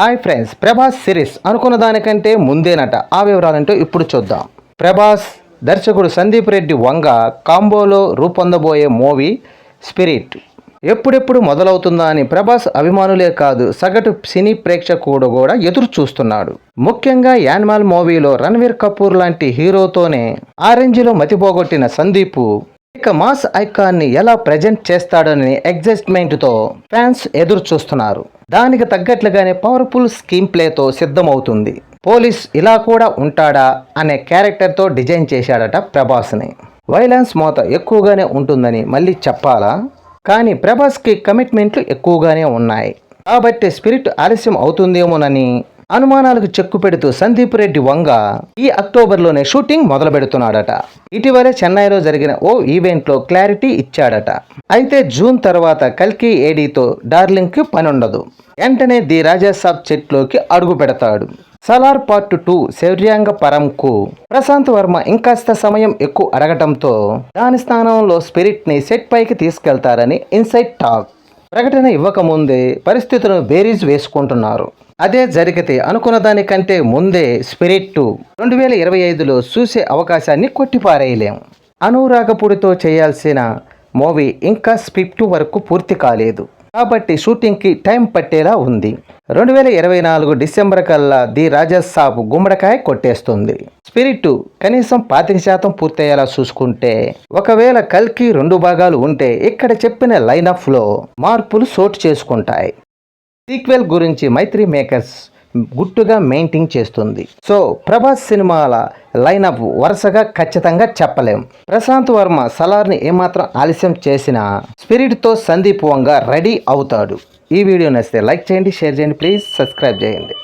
Hi friends Prabhas series అనుకున్న దానికంటే ముందేనట. ఆ వివరాలంటూ ఇప్పుడు చూద్దాం. ప్రభాస్ దర్శకుడు సందీప్ రెడ్డి వంగ కాంబోలో రూపొందబోయే మూవీ స్పిరిట్ ఎప్పుడెప్పుడు మొదలవుతుందా అని ప్రభాస్ అభిమానులే కాదు సగటు సినీ ప్రేక్షకుడు కూడా ఎదురు చూస్తున్నాడు. ముఖ్యంగా యానిమల్ మూవీలో రణ్వీర్ కపూర్ లాంటి హీరోతోనే ఆరెంజ్లో మతిపోగొట్టిన సందీప్ ఇక మాస్ ఐకాన్ని ఎలా ప్రజెంట్ చేస్తాడని ఎగ్జైట్మెంట్తో ఫ్యాన్స్ ఎదురు చూస్తున్నారు దానికి తగ్గట్లుగానే పవర్ఫుల్ స్కీమ్ ప్లేతో సిద్ధమవుతుంది. పోలీస్ ఇలా కూడా ఉంటాడా అనే క్యారెక్టర్తో డిజైన్ చేశాడట ప్రభాస్ని. వైలెన్స్ మోత ఎక్కువగానే ఉంటుందని మళ్ళీ చెప్పాలా? కానీ ప్రభాస్కి కమిట్మెంట్లు ఎక్కువగానే ఉన్నాయి. కాబట్టి స్పిరిట్ ఆలస్యం అవుతుందేమోనని అనుమానాలకు చెక్కు పెడుతూ సందీప్ రెడ్డి వంగ ఈ అక్టోబర్లోనే షూటింగ్ మొదలు పెడుతున్నాడట. ఇటీవలే చెన్నైలో జరిగిన ఓ ఈవెంట్లో క్లారిటీ ఇచ్చాడట. అయితే జూన్ తర్వాత కల్కి ఏడీతో డార్లింగ్కి పని ఉండదు వెంటనే ది రాజాసాబ్ చెట్లోకి అడుగు పెడతాడు. సలార్ పార్ట్ టూ శౌర్యాంగ పరంకు. ప్రశాంత్ వర్మ ఇంకాస్త సమయం ఎక్కువ అడగటంతో దాని స్థానంలో స్పిరిట్ని సెట్ పైకి తీసుకెళ్తారని ఇన్సైట్ టాక్. ప్రకటన ఇవ్వకముందే పరిస్థితులను బేరీజ్ వేసుకుంటున్నారు. అదే జరిగితే అనుకున్న దానికంటే ముందే స్పిరిట్ టూ రెండు వేల ఇరవై ఐదులో చూసే అవకాశాన్ని కొట్టిపారేయలేం. అనురాగపుడితో చేయాల్సిన మూవీ ఇంకా స్క్రిప్ట్ వరకు పూర్తి కాలేదు. కాబట్టి షూటింగ్కి టైం పట్టేలా ఉంది. రెండు వేల ఇరవై నాలుగు డిసెంబర్ కల్లా ది రాజా సాబ్ గుమ్మడికాయ కొట్టేస్తుంది. స్పిరిట్ కనీసం పాతిక శాతం పూర్తయ్యేలా చూసుకుంటే ఒకవేళ కల్కి రెండు భాగాలు ఉంటే ఇక్కడ చెప్పిన లైనఫ్లో మార్పులు చోటు చేసుకుంటాయి. సీక్వెల్ గురించి మైత్రి మేకర్స్ గుట్టుగా మెయింటైన్ చేస్తుంది. సో ప్రభాస్ సినిమాల లైనప్ వరుసగా ఖచ్చితంగా చెప్పలేం. ప్రశాంత్ వర్మ సలార్ని ఏమాత్రం ఆలస్యం చేసినా స్పిరిట్తో సందీప్ వంగ రెడీ అవుతాడు. ఈ వీడియో నచ్చితే లైక్ చేయండి షేర్ చేయండి ప్లీజ్ సబ్స్క్రైబ్ చేయండి.